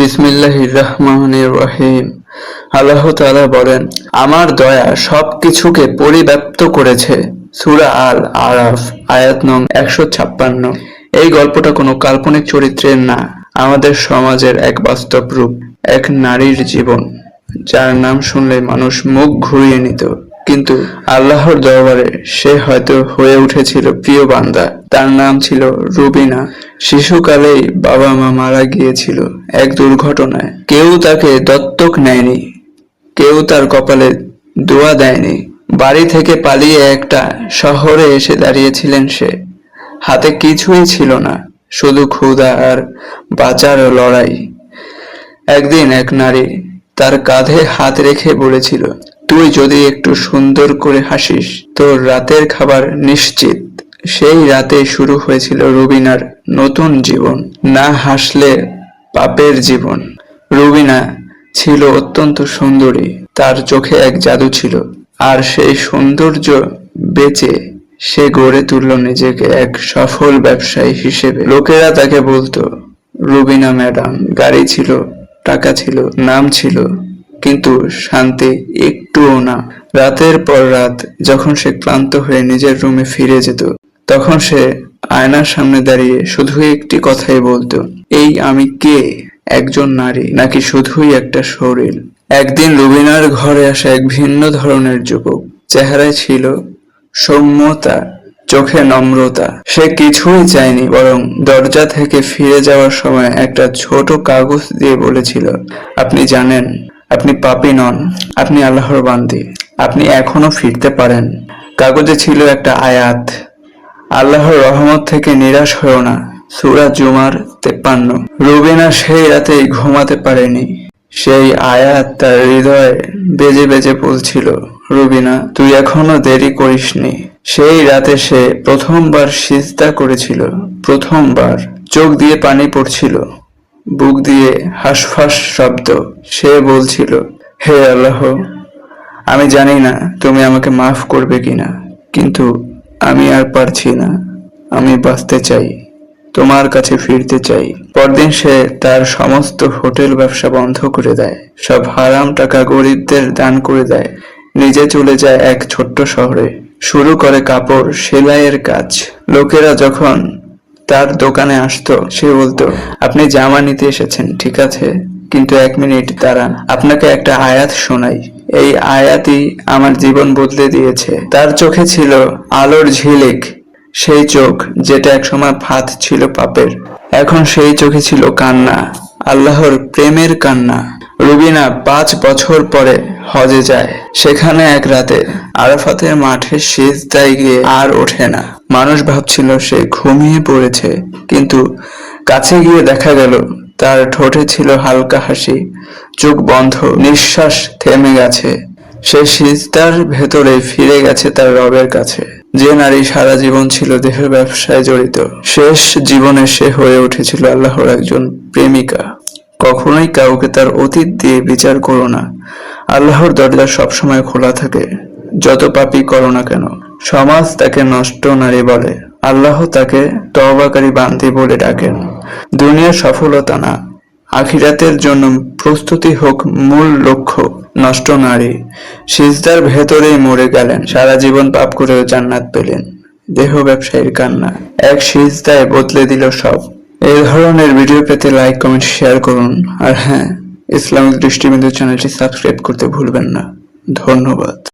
বিসমিল্লাহির রহমানির রহিম। আল্লাহ তাআলা বলেন, আমার দয়া সবকিছুকে পরিব্যাপ্ত করেছে। সূরা আল আরাফ আয়াত নং একশো ছাপ্পান্ন। এই গল্পটা কোনো কাল্পনিক চরিত্রের না, আমাদের সমাজের এক বাস্তব রূপ, এক নারীর জীবন, যার নাম শুনলে মানুষ মুখ ঘুরিয়ে নিত। কিন্তু আল্লাহর দরবারে সে হয়তো হয়ে উঠেছিল প্রিয় বান্দা। তার নাম ছিল রুবিনা। শিশুকালেই বাবা মা মারা গিয়েছিল এক দুর্ঘটনায়। কেউ তাকে দত্তক নেয়নি, কেউ তার কপালে দোয়া দেয়নি। বাড়ি থেকে পালিয়ে একটা শহরে এসে দাঁড়িয়েছিলেন সে। হাতে কিছুই ছিল না, শুধু ক্ষুধা আর বাঁচার লড়াই। একদিন এক নারী তার কাঁধে হাত রেখে বলেছিল তুই যদি একটু সুন্দর করে হাসিস, তোর রাতের খাবার নিশ্চিত। সেই রাতে শুরু হয়েছিল রুবিনার নতুন জীবন, না হাসলে পাপের জীবন। রুবিনা ছিল অত্যন্ত সুন্দরী, তার চোখে এক জাদু ছিল, আর সেই সৌন্দর্য বেচে সে গড়ে তুলল নিজেকে এক সফল ব্যবসায়ী হিসেবে। লোকেরা তাকে বলতো, রুবিনা ম্যাডাম, গাড়ি ছিল, টাকা ছিল, নাম ছিল কিন্তু শান্তি একটুও না। রাতের পর রাত যখন সে ক্লান্ত হয়ে নিজের রুমে ফিরে যেত, তখন সে আয়নার সামনে দাঁড়িয়ে শুধু একটি কথাই বলতো, এই আমি কে? একজন নারী নাকি শুধুই একটা শরীর? একদিন রুবিনার ঘরে আসা এক ভিন্ন ধরনের যুবক, চেহারায় ছিল সৌম্যতা, চোখে নম্রতা। সে কিছুই চায়নি, বরং দরজা থেকে ফিরে যাওয়ার সময় একটা ছোট কাগজ দিয়ে বলেছিল, আপনি জানেন আপনি পাপি নন, আপনি আল্লাহর বান্দি, আপনি এখনও ফিরতে পারেন। কাগজে ছিল একটা আয়াত, আল্লাহর রহমত থেকে নিরাশ হয়েও না, সুরা জুমার তেপ্পান্ন। রুবিনা সেই রাতেই ঘুমাতে পারেনি। সেই আয়াত তার হৃদয়ে বেজে বেজে বলছিল রুবিনা তুই এখনও দেরি করিসনি। সেই রাতে সে প্রথমবার সিজদা করেছিল, প্রথমবার চোখ দিয়ে পানি পড়ছিল। বুক দিয়ে হাসফাস শব্দ। সে বলছিল, হে আল্লাহ, আমি জানি না তুমি আমাকে মাফ করবে কিনা, কিন্তু আমি আর পারছি না। আমি বাঁচতে চাই, তোমার কাছে ফিরতে চাই। পরদিন সে তার সমস্ত হোটেল ব্যবসা বন্ধ করে দেয়। সব হারাম টাকা গরিবদের দান করে দেয়। নিজে চলে যায় এক ছোট্ট শহরে। শুরু করে কাপড়, সেলাইয়ের কাজ। লোকেরা যখন তার দোকানে আসতো, সে বলতো, আপনি জামা নিতে এসেছেন, ঠিক আছে, কিন্তু এক মিনিট দাঁড়ান, আপনাকে একটা আয়াত শোনাই। এই আয়াতই আমার জীবন বদলে দিয়েছে। তার চোখে ছিল আলোর ঝিলিক, সেই চোখ যেটা একসময় ফাঁদ ছিল পাপের। এখন সেই চোখে ছিল কান্না, আল্লাহর প্রেমের কান্না। রুবিনা পাঁচ বছর পরে হজে যায়। সেখানে এক রাতে আরাফাতের মাঠে সিজদায় গিয়ে আর ওঠে না। মানুষ ভাবছিল সে ঘুমিয়ে পড়েছে, কিন্তু কাছে গিয়ে দেখা গেল, তার ঠোঁটে ছিল হালকা হাসি। চোখ বন্ধ, নিঃশ্বাস থেমে গেছে। সে সিজদার ভেতরে ফিরে গেছে তার রবের কাছে। যে নারী সারা জীবন ছিল দেহের ব্যবসায় জড়িত, শেষ জীবনে সে হয়ে উঠেছিল আল্লাহর একজন প্রেমিকা। কখনোই কাউকে তার অতীত দিয়ে বিচার করো না। আল্লাহর দরজা সবসময় খোলা থাকে। যত পাপই করো না কেন, সমাজ তাকে নষ্ট নারী বলে। আল্লাহ তাকে তওবাকারী বান্দি বলে ডাকেন। দুনিয়ার সফলতা না, আখিরাতের জন্য প্রস্তুতি হোক মূল লক্ষ্য, নষ্ট নারী। সিজদার ভেতরেই মরে গেলেন, সারা জীবন পাপ করেও জান্নাত পেলেন। দেহ ব্যবসায়ীর কান্না, এক সিজদায় বদলে দিল সব। এই ধরনের ভিডিও পেতে লাইক কমেন্ট শেয়ার করুন। আর হ্যাঁ ইসলামিক দৃষ্টিবিন্দু চ্যানেলটি সাবস্ক্রাইব করতে ভুলবেন না। ধন্যবাদ।